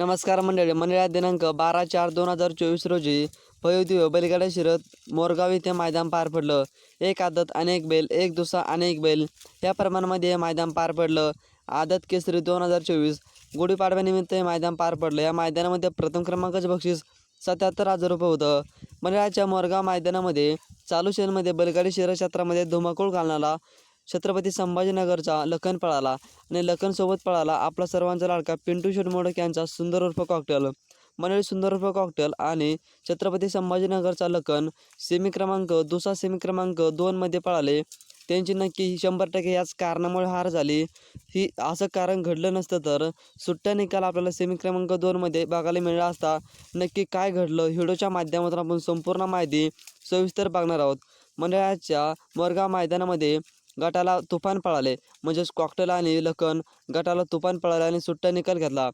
नमस्कार मंडळी मंडळात दिनांक बारा चार दोन हजार चोवीस रोजी पयोदिव बैलगाडा शिरत मोरगाव येथे मैदान पार पडलं. एक आदत अनेक बैल एक दुसरा अनेक बैल. या प्रमाणामध्ये हे मैदान पार पडलं. आदत केसरी दोन हजार चोवीस गुढीपाडव्यानिमित्त हे मैदान पार पडलं. या मैदानामध्ये प्रथम क्रमांकाचे बक्षीस सत्याहत्तर हजार रुपये होतं. मंडळाच्या मोरगाव मैदानामध्ये चालू शेलमध्ये बैलगाडी शहरक्षेत्रामध्ये धुमाकूळ घालणारा छत्रपती संभाजीनगरचा लखन पळाला आणि लखनसोबत पळाला आपला सर्वांचा लाडका पिंटू शेट मोडक यांचा सुंदर उर्फ कॉकटेल मंडळी सुंदर उर्फ कॉकटेल आणि छत्रपती संभाजीनगरचा लखन सेमी क्रमांक दुसरा सेमी क्रमांक दोनमध्ये पळाले. त्यांची नक्की ही शंभर टक्के याच कारणामुळे हार झाली. ही असं कारण घडलं नसतं तर सुट्ट्या निकाल आपल्याला सेमी क्रमांक दोनमध्ये बघायला मिळाला असता नक्की काय घडलं व्हिडिओच्या माध्यमातून आपण संपूर्ण माहिती सविस्तर बघणार आहोत. मंडळाच्या मोरगाव मैदानामध्ये गटाला तुफान पळाले. म्हणजेच कॉकटेल आणि लखन गटाला तुफान पळाले आणि सुट्टा निकाल घेतला.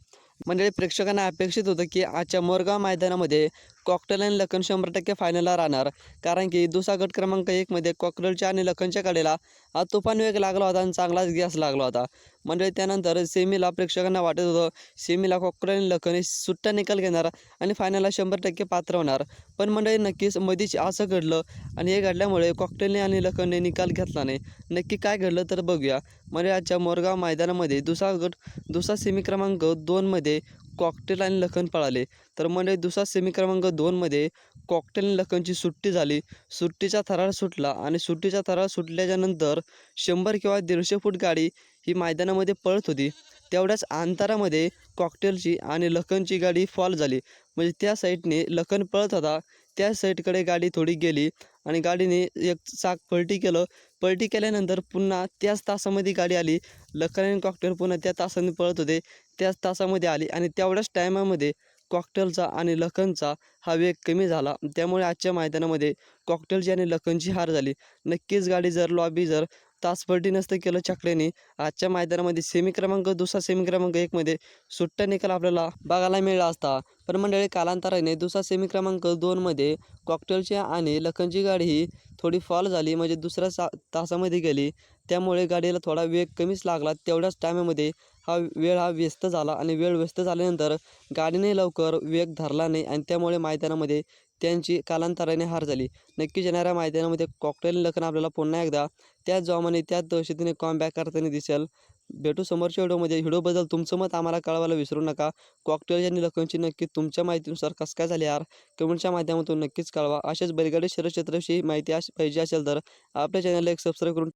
म्हणजे प्रेक्षकांना अपेक्षित होतं की आजच्या मोरगाव मैदानामध्ये कॉकटेल आणि लखन शंभर टक्के फायनलला राहणार. कारण की दुसरा गट क्रमांक एकमध्ये कॉकटेलच्या आणि लखनच्या कडेला हा तुफान वेग लागला होता आणि चांगलाच गॅस लागला होता. मंडळी त्यानंतर सेमीला प्रेक्षकांना वाटत होतं सेमीला कॉकटेल आणि लखन हे सुट्टा निकाल घेणार आणि फायनलला शंभर टक्के पात्र होणार. पण मंडळी नक्कीच मधीच असं घडलं आणि हे घडल्यामुळे कॉकटेलने आणि लखनने निकाल घेतला नाही. नक्की काय घडलं तर बघूया. म्हणजे आजच्या मोरगाव मैदानामध्ये दुसरा गट दुसरा सेमी क्रमांक दोनमध्ये कॉकटेल आणि लखन पळाले. तर म्हणजे दुसरा सेमी क्रमांक दोनमध्ये कॉकटेल आणि लखनची सुट्टी झाली. सुट्टीचा थरार सुटला आणि सुट्टीचा थरार सुटल्याच्यानंतर शंभर किंवा दीडशे फूट गाडी ही मैदानामध्ये पळत होती. तेवढ्याच अंतरामध्ये कॉकटेलची आणि लखनची गाडी फॉल झाली. म्हणजे त्या साईडने लखन पळत होता. त्या साईडकडे गाडी थोडी गेली आणि गाडीने एक चाक पलटी केलं. पलटी केल्यानंतर पुन्हा त्याच तासामध्ये गाडी आली. लखन आणि कॉकटेल पुन्हा त्या तासाने पळत होते. त्याच तासामध्ये आली आणि तेवढ्याच टायमामध्ये कॉकटेलचा आणि लखनचा हा वेग कमी झाला. त्यामुळे आजच्या मैदानामध्ये कॉकटेलची आणि लखनची हार झाली. नक्कीच गाडी जर लॉबी जर तासभरटी नसतं केलं चकड्याने आजच्या मैदानामध्ये सेमी क्रमांक दुसरा सेमी क्रमांक एकमध्ये सुट्टा निकाल आपल्याला बघायला मिळाला असता. पण मंडळी कालांतराने दुसरा सेमी क्रमांक दोनमध्ये कॉकटेलची आणि लखनची गाडी ही थोडी फॉल झाली म्हणजे दुसऱ्या सा तासामध्ये गेली. त्यामुळे गाडीला थोडा वेग कमीच लागला. तेवढ्याच टायमामध्ये हा वेळ हा व्यस्त झाला आणि वेळ व्यस्त झाल्यानंतर गाडीने लवकर वेग धरला नाही आणि त्यामुळे मैदानामध्ये त्यांची कालांतराने हार झाली. नक्कीच येणाऱ्या मैदानामध्ये कॉकटेल लखन आपल्याला पुन्हा एकदा त्याच जोमाने त्याच दहशतीने कॉम बॅक करताना दिसेल. भेटू समोरच्या व्हिडिओमध्ये. व्हिडिओबद्दल तुमचं मत आम्हाला कळवायला विसरू नका. कॉकटेल आणि लखनची नक्की तुमच्या माहितीनुसार कसं काय झाले यार? कमेंटच्या माध्यमातून नक्कीच कळवा. अशाच बैलगाडी शरीर माहिती अशी पाहिजे असेल तर आपल्या चॅनलला एक सबस्क्राईब करून